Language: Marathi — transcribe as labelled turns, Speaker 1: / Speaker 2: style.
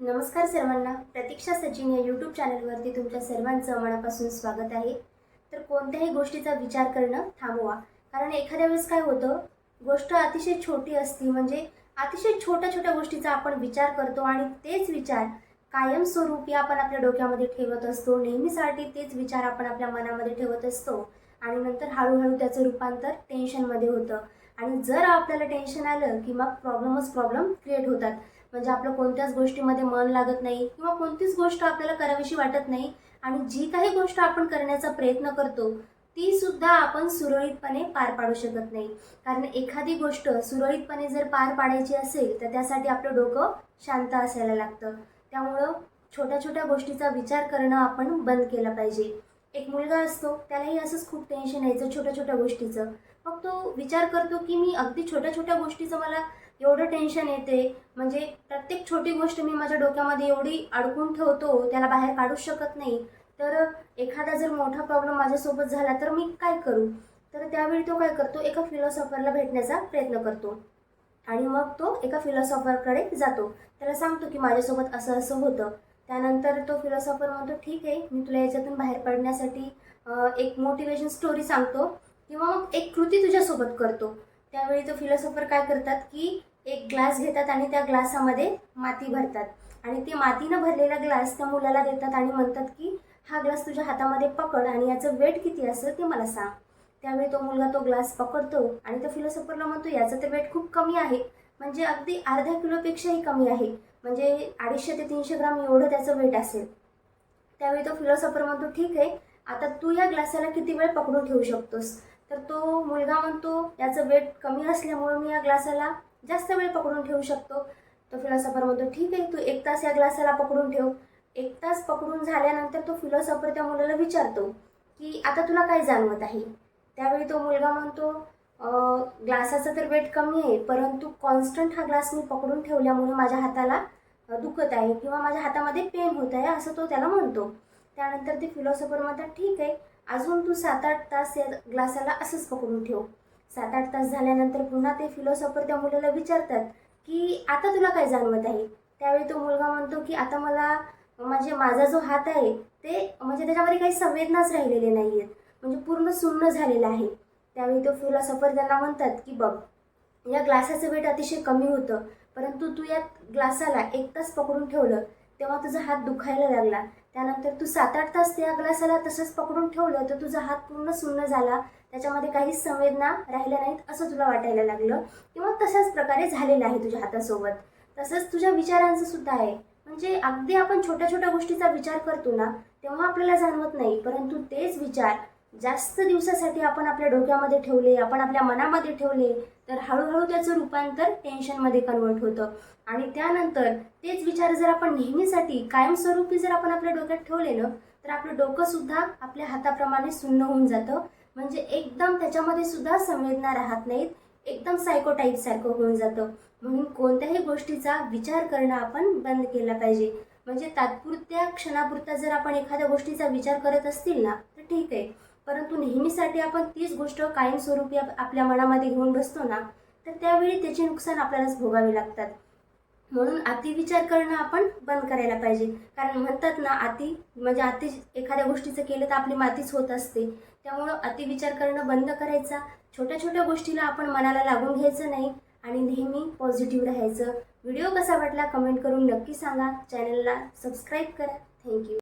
Speaker 1: नमस्कार सर्वांना. प्रतीक्षा सचिन या यूट्यूब चॅनलवरती तुमच्या सर्वांचं मनापासून स्वागत आहे. तर कोणत्याही गोष्टीचा विचार करणं थांबवा. कारण एखाद्या वेळेस काय होतं गोष्ट अतिशय छोटी असती म्हणजे अतिशय छोट्या छोट्या गोष्टीचा आपण विचार करतो आणि तेच विचार कायमस्वरूपी आपण आपल्या डोक्यामध्ये ठेवत असतो. नेहमीसाठी तेच विचार आपण आपल्या मनामध्ये ठेवत असतो. आणि नंतर हळूहळू त्याचं रूपांतर टेन्शनमध्ये होतं. आणि जर आपल्याला टेन्शन आलं की मग प्रॉब्लेमच प्रॉब्लेम क्रिएट होतात. म्हणजे आपलं कोणत्याच गोष्टीमध्ये मन लागत नाही किंवा कोणतीच गोष्ट आपल्याला करावीशी वाटत नाही आणि जी काही गोष्ट आपण करण्याचा प्रयत्न करतो ती सुद्धा आपण सुरळीतपणे पार पाडू शकत नाही. कारण एखादी गोष्ट सुरळीतपणे जर पार पाडायची असेल तर त्यासाठी आपलं डोकं शांत असायला लागतं. त्यामुळं छोट्या छोट्या गोष्टीचा विचार करणं आपण बंद केलं पाहिजे. एक मुलगा असतो त्यालाही असंच खूप टेन्शन यायचं छोट्या छोट्या गोष्टीचं. मग तो विचार करतो की मी अगदी छोट्या छोट्या गोष्टीचं मला एवढं टेन्शन येते. म्हणजे प्रत्येक छोटी गोष्ट मी माझ्या डोक्यामध्ये एवढी अडकून ठेवतो त्याला बाहेर काढूच शकत नाही. तर एखादा जर मोठा प्रॉब्लेम माझ्यासोबत झाला तर मी काय करू? तर त्यावेळी तो काय करतो? एका फिलॉसॉफरला भेटण्याचा प्रयत्न करतो. आणि मग तो एका फिलॉसॉफरकडे जातो. त्याला सांगतो की माझ्यासोबत असं असं होतं. त्यानंतर तो फिलॉसॉफर म्हणतो ठीक आहे मी तुला याच्यातून बाहेर पडण्यासाठी एक मोटिवेशन स्टोरी सांगतो किंवा मग एक कृती तुझ्यासोबत करतो. त्यावेळी तो फिलॉसॉफर काय करतात की एक ग्लास घेतात आणि त्या ग्लासामध्ये माती भरतात. आणि ते मातीनं भरलेला ग्लास त्या मुलाला देतात आणि म्हणतात की हा ग्लास तुझ्या हातामध्ये पकड आणि याचं वेट किती असेल ते मला सांग. त्यावेळी तो मुलगा तो ग्लास पकडतो आणि त्या फिलॉसॉफरला म्हणतो याचं तर वेट खूप कमी आहे. म्हणजे अगदी अर्ध्या किलोपेक्षाही कमी आहे. म्हणजे अडीचशे ते तीनशे ग्राम एवढं त्याचं वेट असेल. त्यावेळी तो फिलॉसॉफर म्हणतो ठीक आहे आता तू या ग्लासाला किती वेळ पकडून ठेवू शकतोस? तर तो मुलगा म्हणतो याचं वेट कमी असल्यामुळं मी या ग्लासाला जास्त वेळ पकडून ठेवू शकतो. तो फिलॉसॉफर म्हणतो ठीक आहे तू एक तास या ग्लासाला पकडून ठेव. एक तास पकडून झाल्यानंतर तो फिलॉसॉफर त्या मुलाला विचारतो की आता तुला काय जाणवत आहे? त्यावेळी तो मुलगा म्हणतो ग्लासाचं तर वेट कमी आहे परंतु कॉन्स्टंट हा ग्लास मी पकडून ठेवल्यामुळे माझ्या हाताला दुखत आहे किंवा माझ्या हातामध्ये पेन होत आहे असं तो त्याला म्हणतो. त्यानंतर ते फिलॉसॉफर म्हणतात ठीक आहे अजून तू सात आठ तास या ग्लासाला असंच पकडून ठेव. सात आठ तास झाल्यानंतर पुन्हा ते फिलॉसॉफर त्या मुलाला विचारतात की आता तुला काय जाणवत आहे? त्यावेळी तो मुलगा म्हणतो की आता मला म्हणजे माझा जो हात आहे ते म्हणजे त्याच्यामध्ये काही संवेदनाच राहिलेले नाही आहेत म्हणजे पूर्ण सुन्न झालेलं आहे. त्यावेळी तो फिलॉसॉफर त्यांना म्हणतात की बघ या ग्लासाचं वेट अतिशय कमी होतं परंतु तू या ग्लासाला एक तास पकडून ठेवलं तेव्हा तुझा हात दुखायला लागला. त्यानंतर तू सात आठ तास त्या ग्लासाला तसंच पकडून ठेवलं तर तुझा हात पूर्ण सुन्न झाला. त्याच्यामध्ये काहीच संवेदना राहिल्या नाहीत असं तुला वाटायला लागलं. किंवा तशाच प्रकारे झालेलं आहे तुझ्या हातासोबत. तसंच तुझ्या विचारांचं सुद्धा आहे. म्हणजे अगदी आपण छोट्या छोट्या गोष्टीचा विचार करतो ना तेव्हा आपल्याला जाणवत नाही परंतु तेच विचार जास्त दिवसासाठी आपण आपल्या डोक्यामध्ये ठेवले आपण आपल्या मनामध्ये ठेवले तर हळूहळू त्याचं रूपांतर टेन्शनमध्ये कन्वर्ट होतं. आणि त्यानंतर तेच विचार जर आपण नेहमीसाठी कायमस्वरूपी जर आपण आपल्या डोक्यात ठेवले ना तर आपलं डोकंसुद्धा आपल्या हाताप्रमाणे सुन्न होऊन जातं. म्हणजे एकदम त्याच्यामध्ये सुद्धा संवेदना राहत नाहीत. एकदम सायकोटाईपसारखं सारखं होऊन जातं. म्हणून कोणत्याही गोष्टीचा विचार करणं आपण बंद केला पाहिजे. म्हणजे तात्पुरत्या क्षणापुरता जर आपण एखाद्या गोष्टीचा विचार करत असतील ना तर ठीक आहे. परंतु नेहमीसाठी आपण तीच गोष्ट कायमस्वरूपी आपल्या मनामध्ये घेऊन बसतो ना तर त्यावेळी त्याचे नुकसान आपल्यालाच भोगावे लागतात. म्हणून अतिविचार करणं आपण बंद करायला पाहिजे. कारण म्हणतात ना अति म्हणजे अति एखाद्या गोष्टीचं केलं तर आपली मातीच होत असते. त्यामुळं अतिविचार करणं बंद करायचा. छोट्या छोट्या गोष्टीला आपण मनाला लागून घ्यायचं नाही आणि नेहमी पॉझिटिव्ह राहायचं. व्हिडिओ कसा वाटला कमेंट करून नक्की सांगा. चॅनलला सबस्क्राईब करा. थँक्यू.